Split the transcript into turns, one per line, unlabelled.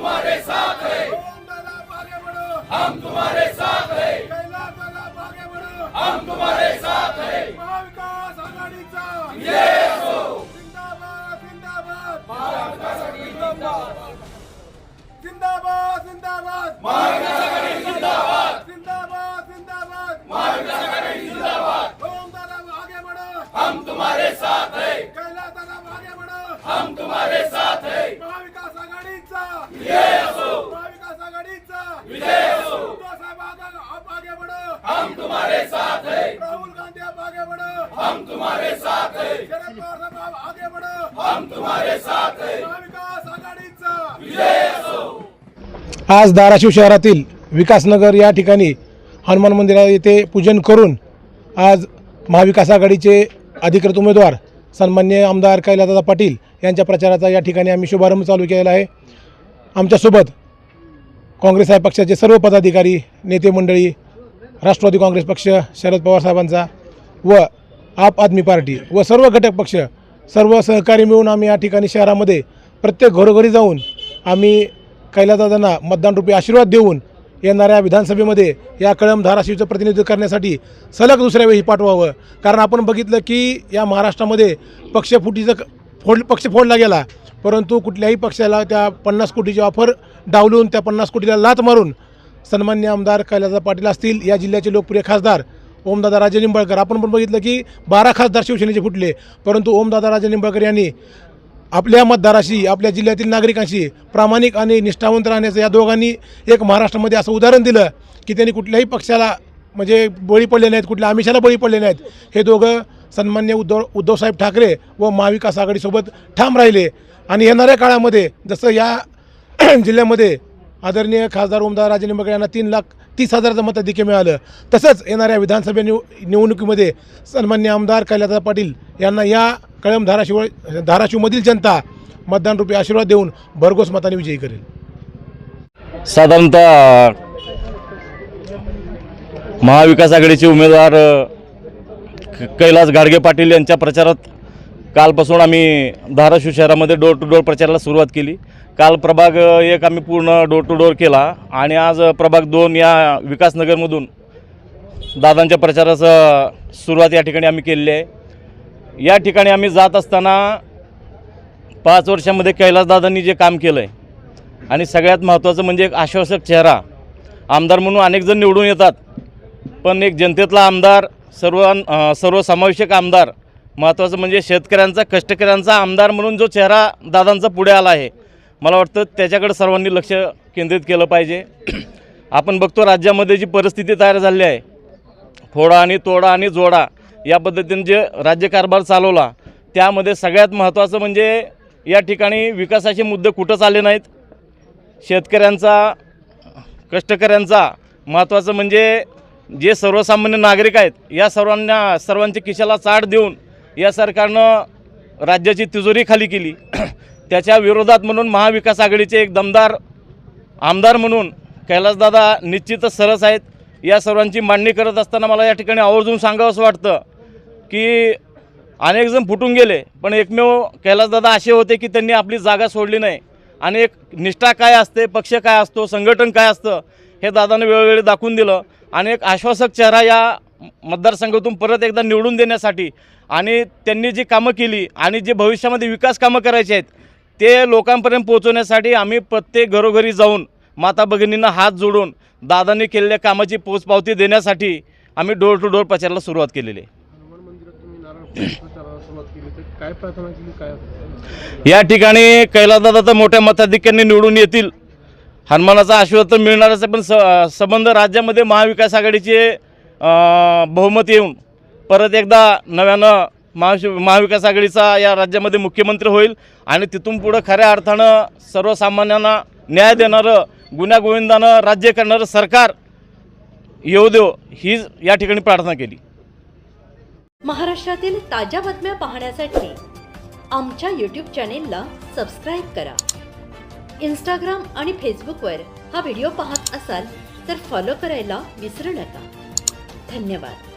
तुम्हारे साथ है।
हम तुम्हारे साथ है।
हम तुम्हारे साथ है।
महाविकास आघाडीचा।
ये असो
हो। जिंदाबाद जिंदाबाद।
महाविकास आघाडी जिंदाबाद।
जिंदाबाद जिंदाबाद।
महाविकास आघाडी जिंदाबाद। हम तुम्हारे साथ है।
शरद पवार साहेब आप आगे बढ़ो।
हम तुम्हारे साथ है।
महाविकास आघाडीचा।
विजय असो
आज धाराशिव शहरातील विकासनगर या ठिकाणी हनुमान मंदिरा येथे पूजन करून आज महाविकास आघाडीचे अधिकृत उमेदवार सन्मान्य आमदार कैलासदादा पाटील यांच्या प्रचाराचा या ठिकाणी आम्ही शुभारंभ चालू केलेला आहे. आमच्यासोबत काँग्रेस पक्षाचे सर्व पदाधिकारी नेते मंडळी राष्ट्रवादी काँग्रेस पक्ष शरद पवार साहेबांचा व आप आदमी पार्टी व सर्व घटक पक्ष सर्व सहकारी मिळून आम्ही या ठिकाणी शहरामध्ये प्रत्येक घरोघरी जाऊन आम्ही कैलासदादांना मतदानरूपी आशीर्वाद देऊन येणाऱ्या विधानसभेमध्ये या कळम धाराशिवचं प्रतिनिधित्व करण्यासाठी सलग दुसऱ्या वेळी पाठवावं. कारण आपण बघितलं की या महाराष्ट्रामध्ये पक्षफुटीचं क- फोड पक्ष फोडला गेला. परंतु कुठल्याही पक्षाला त्या पन्नास कोटीची ऑफर डावलून त्या पन्नास कोटीला लात मारून सन्मान्य आमदार कैलासदा पाटील असतील या जिल्ह्याचे लोकप्रिय खासदार ओमदादा राजे निंबाळकर. आपण पण बघितलं की बारा खासदार शिवसेनेचे फुटले. परंतु ओमदादा राजे निंबाळकर यांनी आपल्या मतदाराशी आपल्या जिल्ह्यातील नागरिकांशी प्रामाणिक आणि निष्ठावंत राहण्याचं या दोघांनी एक महाराष्ट्रामध्ये असं उदाहरण दिलं की त्यांनी कुठल्याही पक्षाला म्हणजे बळी पडले नाहीत कुठल्या आमिषाला बळी पडले नाहीत. हे दोघं सन्मान्य उद्धव उद्धवसाहेब ठाकरे व महाविकास आघाडीसोबत ठाम राहिले. आणि येणाऱ्या काळामध्ये जसं या जिल्ह्यामध्ये आदरणीय खासदार ओमदार राजे निंबाळकर यांना तीन लाख तीस हजाराचं मताधिक्य मिळालं. तसंच येणाऱ्या विधानसभा निव निवडणुकीमध्ये सन्मान्य आमदार कैलासदा पाटील यांना या कळम धाराशिव धाराशिवमधील जनता मतदानरूपी आशीर्वाद देऊन भरघोस मताने विजयी करेल.
साधारणतः महाविकास आघाडीचे उमेदवार कैलास गाडगे पाटील यांच्या प्रचारात कालपासून आम्ही धाराशिव शहरामध्ये डोर टू डोर प्रचाराला सुरुवात केली. काल प्रभाग एक आम्ही पूर्ण डोर टू डोर केला आणि आज प्रभाग दोन या विकासनगरमधून दादांच्या प्रचाराचं सुरुवात या ठिकाणी आम्ही केलेली आहे. या ठिकाणी आम्ही जात असताना पाच वर्षामध्ये कैलासदादांनी जे काम केलं आहे आणि सगळ्यात महत्त्वाचं म्हणजे एक आश्वासक चेहरा आमदार म्हणून अनेक जण निवडून येतात. पण एक जनतेतला आमदार सर्व सर्वसमावेशक आमदार महत्त्वाचं म्हणजे शेतकऱ्यांचा कष्टकऱ्यांचा आमदार म्हणून जो चेहरा दादांचा पुढे आला आहे मला वाटतं त्याच्याकडे सर्वांनी लक्ष केंद्रित केलं पाहिजे. आपण बघतो राज्यामध्ये जी परिस्थिती तयार झाली आहे फोडा आणि तोडा आणि जोडा या पद्धतीने जे राज्यकारभार चालवला त्यामध्ये सगळ्यात महत्त्वाचं म्हणजे या ठिकाणी विकासाचे मुद्दे कुठंच आले नाहीत. शेतकऱ्यांचा कष्टकऱ्यांचा महत्त्वाचं म्हणजे जे सर्वसामान्य नागरिक आहेत या सर्वांना सर्वांच्या खिशाला चाट देऊन या सरकारनं राज्याची तिजोरी खाली केली. त्याच्या विरोधात म्हणून महाविकास आघाडीचे एक दमदार आमदार म्हणून कैलासदादा निश्चितच सरस आहेत. या सर्वांची मांडणी करत असताना मला या ठिकाणी आवर्जून सांगावं असं वाटतं की अनेकजण फुटून गेले पण एकमेव कैलासदादा असे होते की त्यांनी आपली जागा सोडली नाही. आणि एक निष्ठा काय असते पक्ष काय असतो संघटन काय असतं हे दादाने वेळोवेळी दाखवून दिलं. आणि एक आश्वासक चेहरा या मतदारसंघातून परत एकदा निवडून देण्यासाठी आणि त्यांनी जी कामं केली आणि जे भविष्यामध्ये विकास कामं करायचे आहेत ते लोकांपर्यंत पोहोचवण्यासाठी आम्ही प्रत्येक घरोघरी जाऊन माता भगिनींना हात जोडून दादांनी केलेल्या कामाची पोचपावती देण्यासाठी आम्ही डोर टू डोर प्रचाराला सुरुवात केलेली आहे. या ठिकाणी कैलासदादा तर मोठ्या मताधिक्याने निवडून येतील. हनुमानाचा आशीर्वाद तर मिळणारच आहे पण स संबंध राज्यामध्ये महाविकास आघाडीचे बहुमत येऊन परत एकदा नव्यानं महाशि महाविकास आघाडीचा या राज्यामध्ये मुख्यमंत्री होईल आणि तिथून पुढं खऱ्या अर्थानं सर्वसामान्यांना न्याय देणारं गुन्ह्यागोविंदानं राज्य करणारं सरकार येऊ देव ही या ठिकाणी प्रार्थना केली.
महाराष्ट्रातील ताज्या बातम्या पाहण्यासाठी आमच्या यूट्यूब चॅनेलला सबस्क्राईब करा. इंस्टाग्राम आणि फेसबुकवर हा व्हिडिओ पाहत असाल तर फॉलो करायला विसरू नका. धन्यवाद.